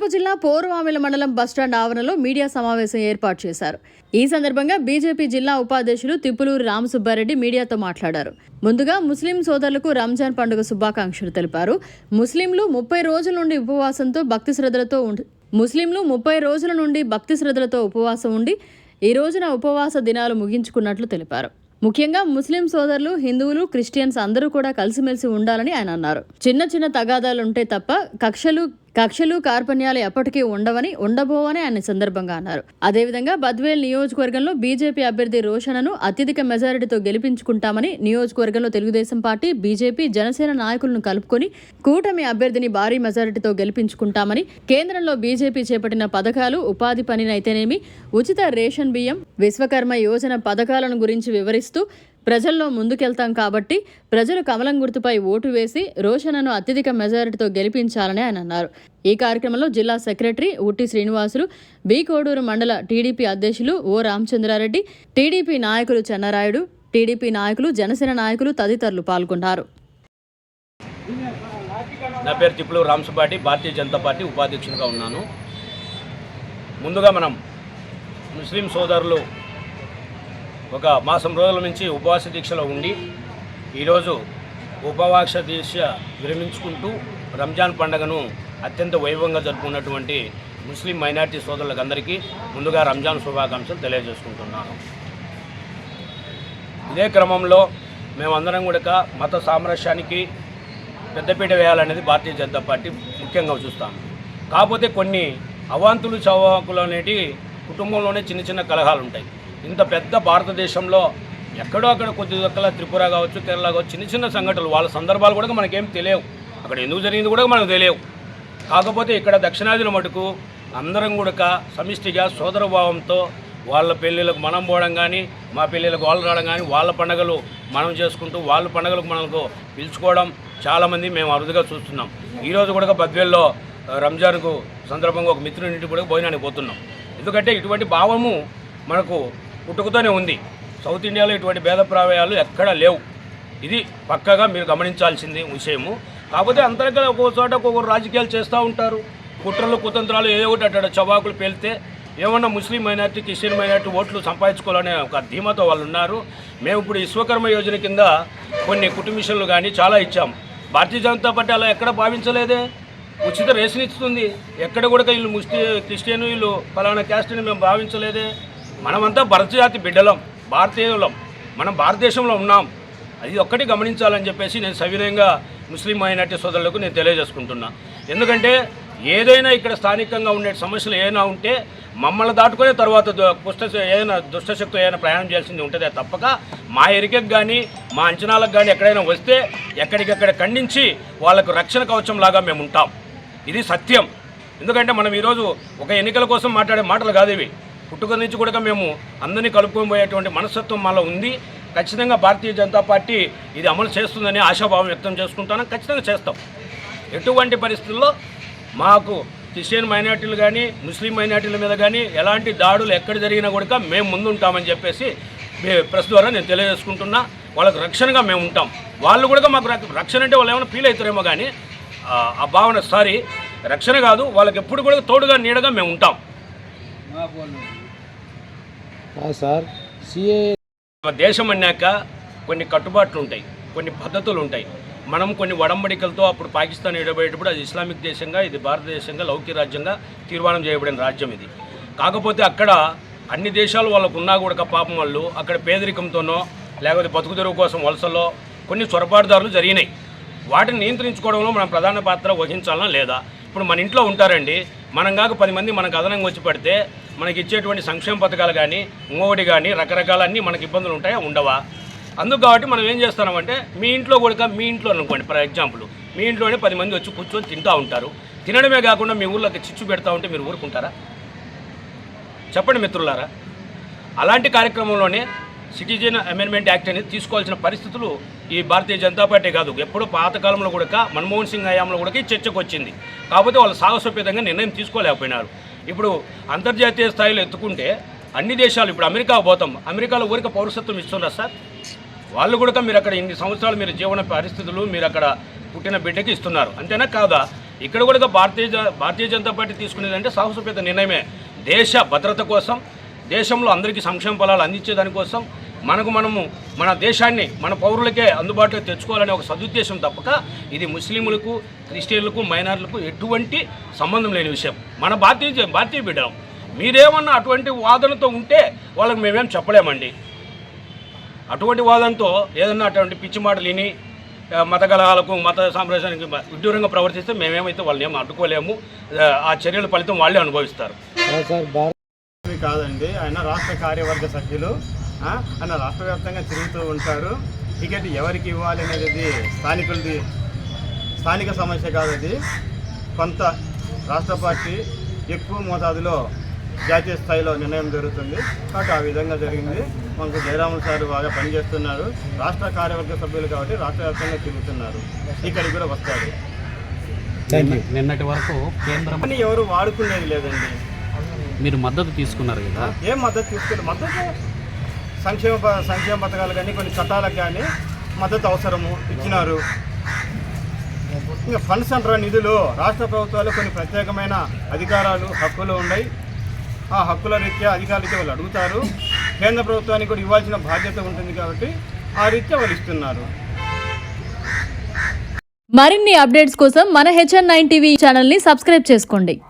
కడప జిల్లా పోరువామిల మండలం బస్టాండ్ ఆవరణలో మీడియా సమావేశం ఏర్పాటు చేశారు. ఈ సందర్భంగా బీజేపీ జిల్లా ఉపాధ్యక్షులు తిప్పులూరు రామసుబ్బారెడ్డి మీడియాతో మాట్లాడారు. ముందుగా ముస్లిం సోదరులకు రంజాన్ పండుగ శుభాకాంక్షలు తెలిపారు. ముస్లింలు ముప్పై రోజుల నుండి ఉపవాసంతో భక్తి శ్రద్ధలతో ముస్లింలు ముప్పై రోజుల నుండి భక్తి శ్రద్ధలతో ఉపవాసం ఉండి ఈ రోజున ఉపవాస దినాలు ముగించుకున్నట్లు తెలిపారు. ముఖ్యంగా ముస్లిం సోదరులు హిందువులు క్రిస్టియన్స్ అందరూ కూడా కలిసిమెలిసి ఉండాలని ఆయన అన్నారు. చిన్న చిన్న తగాదాలు ఉంటే తప్ప కక్షలు కక్షలు కార్పణ్యాలు ఎప్పటికీ ఉండవని ఉండబోవని ఆయన సందర్భంగా అన్నారు. అదేవిధంగా బద్వేల్ నియోజకవర్గంలో బీజేపీ అభ్యర్థి రోషణను అత్యధిక మెజారిటీతో గెలిపించుకుంటామని నియోజకవర్గంలో తెలుగుదేశం పార్టీ బీజేపీ జనసేన నాయకులను కలుపుకొని కూటమి అభ్యర్థిని భారీ మెజారిటీతో గెలిపించుకుంటామని కేంద్రంలో బీజేపీ చేపట్టిన పథకాలు ఉపాధి పనినైతేనేమి ఉచిత రేషన్ బియ్యం విశ్వకర్మ యోజన పథకాలను గురించి వివరిస్తూ ప్రజల్లో ముందుకెళ్తాం కాబట్టి ప్రజలు కమలం గుర్తుపై ఓటు వేసి రోషణను అత్యధిక మెజారిటీతో గెలిపించాలని ఆయన అన్నారు. ఈ కార్యక్రమంలో జిల్లా సెక్రటరీ ఉట్టి శ్రీనివాసులు బి కోడూరు మండల టీడీపీ అధ్యక్షులు ఓ రామచంద్రారెడ్డి టీడీపీ నాయకులు చెన్నరాయుడు టీడీపీ నాయకులు జనసేన నాయకులు తదితరులు పాల్గొన్నారు నా పేరు తిప్పులు రామసుపాటి భారతీయ జనతా పార్టీ ఉపాధ్యక్షునిగా ఉన్నాను. ముందుగా మనం ముస్లిం సోదరులు ఒక మాసం రోజుల నుంచి ఉపవాస దీక్షలో ఉండి ఈరోజు ఉపవాస దీక్ష విరమించుకుంటూ రంజాన్ పండుగను అత్యంత వైభవంగా జరుపుకున్నటువంటి ముస్లిం మైనార్టీ సోదరులకందరికీ ముందుగా రంజాన్ శుభాకాంక్షలు తెలియజేసుకుంటున్నాను. ఇదే క్రమంలో మేమందరం కూడా మత సామరస్యానికి పెద్దపీట వేయాలనేది భారతీయ జనతా పార్టీ ముఖ్యంగా చూస్తాం. కాకపోతే కొన్ని అవాంతులు చవాకులు అనేటి కుటుంబంలోనే చిన్న చిన్న కలహాలు ఉంటాయి ఇంత పెద్ద భారతదేశంలో ఎక్కడో అక్కడ కొద్ది దొక్కల త్రిపుర కావచ్చు కేరళ కావచ్చు చిన్న చిన్న సంఘటనలు. వాళ్ళ సందర్భాలు కూడా మనకేం తెలియవు. అక్కడ ఎందుకు జరిగింది కూడా మనకు తెలియవు. కాకపోతే ఇక్కడ దక్షిణాదిన మటుకు అందరం కూడా సమిష్టిగా సోదరభావంతో వాళ్ళ పెళ్ళిళ్ళకు మనం పోవడం కానీ మా పెళ్ళిళ్ళకు వాళ్ళు రావడం కానీ వాళ్ళ పండగలు మనం చేసుకుంటూ వాళ్ళ పండగలకు మనకు పిలుచుకోవడం చాలామంది మేము అరుదుగా చూస్తున్నాం. ఈరోజు కూడా బద్వేల్లో రంజాన్కు సందర్భంగా ఒక మిత్రునింటి కూడా భోజనానికి పోతున్నాం. ఎందుకంటే ఇటువంటి భావము మనకు పుట్టుకతోనే ఉంది. సౌత్ ఇండియాలో ఇటువంటి భేదప్రాయాలు ఎక్కడా లేవు. ఇది పక్కగా మీరు గమనించాల్సింది విషయము. కాకపోతే అంతర్గత ఒక్కొక్క చోట ఒక్కొక్కరు రాజకీయాలు చేస్తూ ఉంటారు. కుట్రలు కుతంత్రాలు ఏదో ఒకటి అట్ట చవాకులు పేలితే ఏమన్నా ముస్లిం మైనార్టీ క్రిస్టియన్ మైనార్టీ ఓట్లు సంపాదించుకోవాలనే ఒక ధీమాతో వాళ్ళు ఉన్నారు. మేము ఇప్పుడు విశ్వకర్మ యోజన కింద కొన్ని కుటుంబిషన్లు కానీ చాలా ఇచ్చాం. భారతీయ జనతా పార్టీ అలా ఎక్కడ భావించలేదే? ఉచిత రేషన్ ఇస్తుంది. ఎక్కడ కూడా వీళ్ళు ముస్లి క్రిస్టియన్ వీళ్ళు ఫలానా క్యాస్ట్ని మేము భావించలేదే? మనమంతా భరతజాతి బిడ్డలం భారతీయులం మనం భారతదేశంలో ఉన్నాం. అది ఒక్కటి గమనించాలని చెప్పేసి నేను సవినయంగా ముస్లిం మైనార్టీ సోదరులకు నేను తెలియజేసుకుంటున్నా. ఎందుకంటే ఏదైనా ఇక్కడ స్థానికంగా ఉండే సమస్యలు ఏమైనా ఉంటే మమ్మల్ని దాటుకునే తర్వాత పుష్ట ఏదైనా దుష్టశక్తి ఏదైనా ప్రయాణం చేయాల్సింది ఉంటుందే తప్పక మా ఎరికకు కానీ మా అంచనాలకు కానీ ఎక్కడైనా వస్తే ఎక్కడికెక్కడ ఖండించి వాళ్ళకు రక్షణ కవచం లాగా మేము ఉంటాం. ఇది సత్యం. ఎందుకంటే మనం ఈరోజు ఒక ఎన్నికల కోసం మాట్లాడే మాటలు కాదు ఇవి. పుట్టుక నుంచి కూడా మేము అందరినీ కలుపుకొని పోయేటువంటి మనస్తత్వం మాలో ఉంది. ఖచ్చితంగా భారతీయ జనతా పార్టీ ఇది అమలు చేస్తుందని ఆశాభావం వ్యక్తం చేసుకుంటాను. ఖచ్చితంగా చేస్తాం. ఎటువంటి పరిస్థితుల్లో మాకు క్రిస్టియన్ మైనార్టీలు కానీ ముస్లిం మైనార్టీల మీద కానీ ఎలాంటి దాడులు ఎక్కడ జరిగినా కూడా మేము ముందుంటామని చెప్పేసి మీ ప్రెస్ ద్వారా నేను తెలియజేసుకుంటున్నా. వాళ్ళకు రక్షణగా మేము ఉంటాం. వాళ్ళు కూడా మాకు రక్షణ అంటే వాళ్ళు ఏమైనా ఫీల్ అవుతారేమో కానీ ఆ, ఆ భావన సారీ. రక్షణ కాదు వాళ్ళకి ఎప్పుడు కూడా తోడుగా నీడగా మేము ఉంటాం. సార్. సిఏ దేశం అన్నాక కొన్ని కట్టుబాట్లు ఉంటాయి కొన్ని పద్ధతులు ఉంటాయి. మనం కొన్ని వడంబడికలతో అప్పుడు పాకిస్తాన్ ఇడబడేటప్పుడు అది ఇస్లామిక్ దేశంగా ఇది భారతదేశంగా లౌకిక రాజ్యంగా తీర్మానం చేయబడిన రాజ్యం ఇది. కాకపోతే అక్కడ అన్ని దేశాలు వాళ్ళకు ఉన్నా కూడా పాపం వాళ్ళు అక్కడ పేదరికంతోనో లేకపోతే బతుకు తెరువు కోసం వలసలో కొన్ని చొరబాటుదారులు జరిగినాయి. వాటిని నియంత్రించుకోవడంలో మనం ప్రధాన పాత్ర వహించాలనా లేదా? ఇప్పుడు మన ఇంట్లో ఉంటారండి. మనం కాక పది మంది మనకు అదనంగా వచ్చి పడితే మనకి ఇచ్చేటువంటి సంక్షేమ పథకాలు కానీ ఇంకొకటి కానీ రకరకాల అన్నీ మనకి ఇబ్బందులు ఉంటాయా? ఉండవా? అందుకు కాబట్టి మనం ఏం చేస్తున్నామంటే మీ ఇంట్లో కూడా మీ ఇంట్లో అనుకోండి ఫర్ ఎగ్జాంపుల్ మీ ఇంట్లోనే పది మంది వచ్చి కూర్చొని తింటూ ఉంటారు. తినడమే కాకుండా మీ ఊళ్ళోకి చిచ్చు పెడతా ఉంటే మీరు ఊరుకుంటారా? చెప్పండి మిత్రులారా. అలాంటి కార్యక్రమంలోనే సిటిజన్ అమెండ్మెంట్ యాక్ట్ అనేది తీసుకోవాల్సిన పరిస్థితులు ఈ భారతీయ జనతా పార్టీ కాదు ఎప్పుడు పాతకాలంలో కూడా మన్మోహన్ సింగ్ హయాంలో కూడా చర్చకు వచ్చింది కాకపోతే వాళ్ళు సాహసోపేతంగా నిర్ణయం తీసుకోలేకపోయినారు. ఇప్పుడు అంతర్జాతీయ స్థాయిలో ఎత్తుకుంటే అన్ని దేశాలు ఇప్పుడు అమెరికా పోతాం. అమెరికాలో ఊరిక పౌరసత్వం ఇస్తున్నారు సార్? వాళ్ళు కూడా మీరు అక్కడ ఇన్ని సంవత్సరాలు మీరు జీవన పరిస్థితులు మీరు అక్కడ పుట్టిన బిడ్డకి ఇస్తున్నారు. అంతేనా కాదా? ఇక్కడ కూడా భారతీయ జ- భారతీయ జనతా పార్టీ తీసుకునేదంటే సాహసోపేత నిర్ణయమే. దేశ భద్రత కోసం దేశంలో అందరికీ సంక్షేమ ఫలాలు అందించే దానికోసం మనకు మనము మన దేశాన్ని మన పౌరులకే అందుబాటులో తెచ్చుకోవాలనే ఒక సదుద్దేశం తప్పక ఇది ముస్లింలకు క్రిస్టియన్లకు మైనార్లకు ఎటువంటి సంబంధం లేని విషయం. మన భారతీయ భారతీయ బిడ్డలం మీరేమన్నా అటువంటి వాదనతో ఉంటే వాళ్ళకి మేమేం చెప్పలేమండి. అటువంటి వాదనతో ఏదన్నా అటువంటి పిచ్చి మాటలు విని మత కలహాలకు మత సామ్రాజ్యానికి విడ్డూరంగా ప్రవర్తిస్తే మేమేమైతే వాళ్ళని ఏం అడ్డుకోలేము. ఆ, చర్యల ఫలితం వాళ్ళే అనుభవిస్తారు. కాదండి. ఆయన రాష్ట్ర కార్యవర్గ సభ్యులు. ఆయన రాష్ట్ర వ్యాప్తంగా తిరుగుతూ ఉంటారు. టికెట్ ఎవరికి ఇవ్వాలి అనేది స్థానికులది స్థానిక సమస్య కాదు అది. కొంత రాష్ట్ర పార్టీ ఎక్కువ మోతాదులో జాతీయ స్థాయిలో నిర్ణయం జరుగుతుంది. కాబట్టి ఆ విధంగా జరిగింది. మనకు జయరాములు సార్ బాగా పనిచేస్తున్నారు. రాష్ట్ర కార్యవర్గ సభ్యులు కాబట్టి రాష్ట్ర వ్యాప్తంగా తిరుగుతున్నారు. ఇక్కడికి కూడా వస్తారు. నిన్నటి వరకు కేంద్రం ఎవరు వాడుకునేది లేదండి. మీరు మద్దతు తీసుకున్నారు కదా? ఏం మద్దతు తీసుకుంటే మద్దతు సంక్షేమ ప- సంక్షేమ పథకాలు కానీ కొన్ని చట్టాలకు కానీ మద్దతు అవసరము ఇచ్చినారు. ఇంకా ఫండ్స్ అంటారా నిధులు రాష్ట్ర ప్రభుత్వాలు కొన్ని ప్రత్యేకమైన అధికారాలు హక్కులు ఉన్నాయి. ఆ హక్కుల రీత్యా అధికారులకి వాళ్ళు అడుగుతారు. కేంద్ర ప్రభుత్వానికి కూడా ఇవ్వాల్సిన బాధ్యత ఉంటుంది కాబట్టి ఆ రీత్యా వాళ్ళు ఇస్తున్నారు. మరిన్ని అప్డేట్స్ కోసం మన హెచ్ఎన్ నైన్ టీవీ ఛానల్ని సబ్స్క్రైబ్ చేసుకోండి.